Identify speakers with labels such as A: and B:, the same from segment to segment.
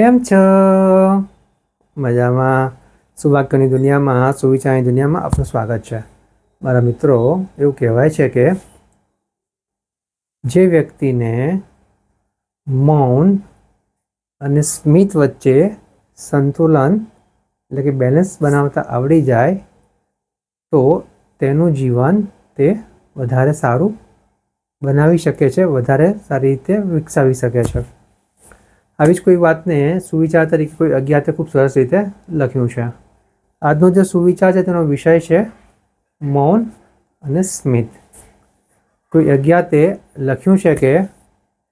A: કેમ છો? મજામાં. સુવાક્યની દુનિયામાં સુવિચારની દુનિયામાં આપનું સ્વાગત છે. મારા મિત્રો, એવું કહેવાય છે કે જે વ્યક્તિને મૌન અને સ્મિત વચ્ચે સંતુલન, એટલે કે બેલેન્સ બનાવતા આવડી જાય, તો તેનું જીવન તે વધારે સારું બનાવી શકે છે, વધારે સારી રીતે વિકસાવી શકે છે. આવી જ કોઈ વાતને સુવિચાર તરીકે કોઈ અજ્ઞાતે ખૂબ સરસ રીતે લખ્યું છે. આજનો જે સુવિચાર છે તેનો વિષય છે મૌન અને સ્મિત. કોઈ અજ્ઞાતે લખ્યું છે કે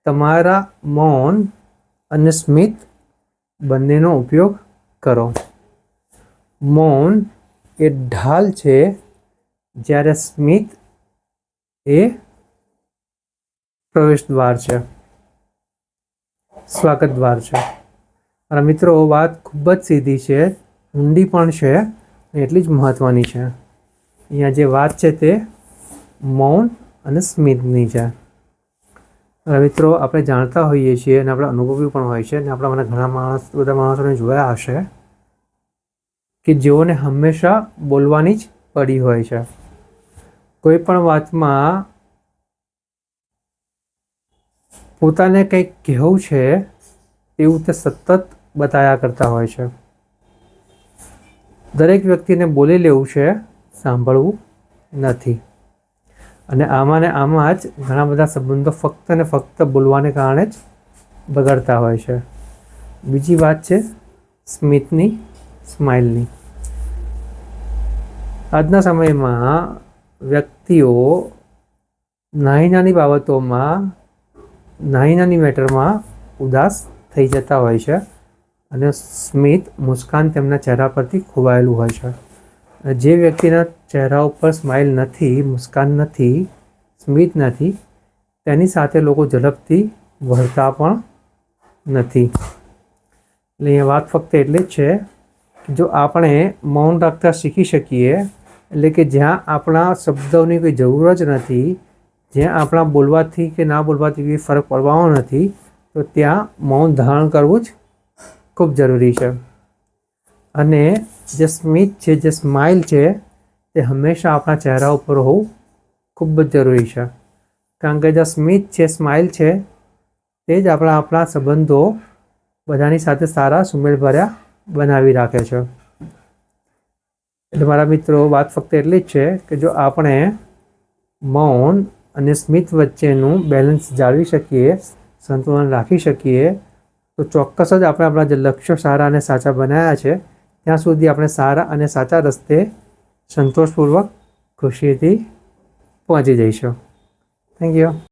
A: તમારા મૌન અને સ્મિત બંનેનો ઉપયોગ કરો. મૌન એ ઢાલ છે જ્યારે સ્મિત એ પ્રવેશ દ્વાર છે. સ્વાગત દ્વાર છે. અને મિત્રો, વાત ખૂબ જ સીધી છે, ઊંડી પણ છે એટલી જ મહત્ત્વની છે. અહીંયા જે વાત છે તે મૌન અને સ્મિતની છે. અને મિત્રો, આપણે જાણતા હોઈએ છીએ અને આપણે અનુભવી પણ હોય છે અને આપણા મને ઘણા માણસ, બધા માણસોને જોયા હશે કે જેઓને હંમેશા બોલવાની જ પડી હોય છે. કોઈ પણ વાતમાં પોતાને કંઈક કહેવું છે એવું તે સતત બતાવ્યા કરતા હોય છે. દરેક વ્યક્તિને બોલી લેવું છે, સાંભળવું નથી. અને આમાં ને આમાં જ ઘણા બધા સંબંધો ફક્ત ને ફક્ત બોલવાને કારણે જ બગડતા હોય છે. બીજી વાત છે, સ્મિતની સ્માઇલની આજના સમયમાં વ્યક્તિઓ નાની નાની બાબતોમાં નાની નાની મેટરમાં ઉદાસ થઈ જતા હોય છે અને સ્મિત, મુસ્કાન તેમના ચહેરા પરથી ખોવાયેલું હોય છે. જે વ્યક્તિના ચહેરા ઉપર સ્માઇલ નથી, મુસ્કાન નથી, સ્મિત નથી, તેની સાથે લોકો ઝડપથી વળતા પણ નથી. એટલે અહીંયા વાત ફક્ત એટલી જ છે કે જો આપણે મૌન રાખતા શીખી શકીએ, એટલે કે જ્યાં આપણા શબ્દોની કોઈ જરૂર જ નથી જ્યાં આપણા બોલવાથી કે ના બોલવાથી કોઈ ફરક પડવાનો નથી, તો ત્યાં મૌન ધારણ કરવું જ ખૂબ જરૂરી છે. અને જે સ્મિત છે, જે સ્માઇલ છે, તે હંમેશા આપણા ચહેરા ઉપર હોવું ખૂબ જ જરૂરી છે. કારણ કે જે સ્મિત છે સ્માઇલ છે, તે જ આપણા આપણા સંબંધો બધાની સાથે સારા, સુમેળભર્યા બનાવી રાખે છે. એટલે મારા મિત્રો, વાત ફક્ત એટલી જ છે કે જો આપણે મૌન અને સ્મિત વચ્ચેનું બેલેન્સ જાળવી શકીએ, સંતુલન રાખી શકીએ, તો ચોક્કસ જ આપણે આપણા જે લક્ષ્યો સારા અને સાચા બનાવ્યા છે, ત્યાં સુધી આપણે સારા અને સાચા રસ્તે સંતોષપૂર્વક ખુશીથી પહોંચી જઈશું. Thank you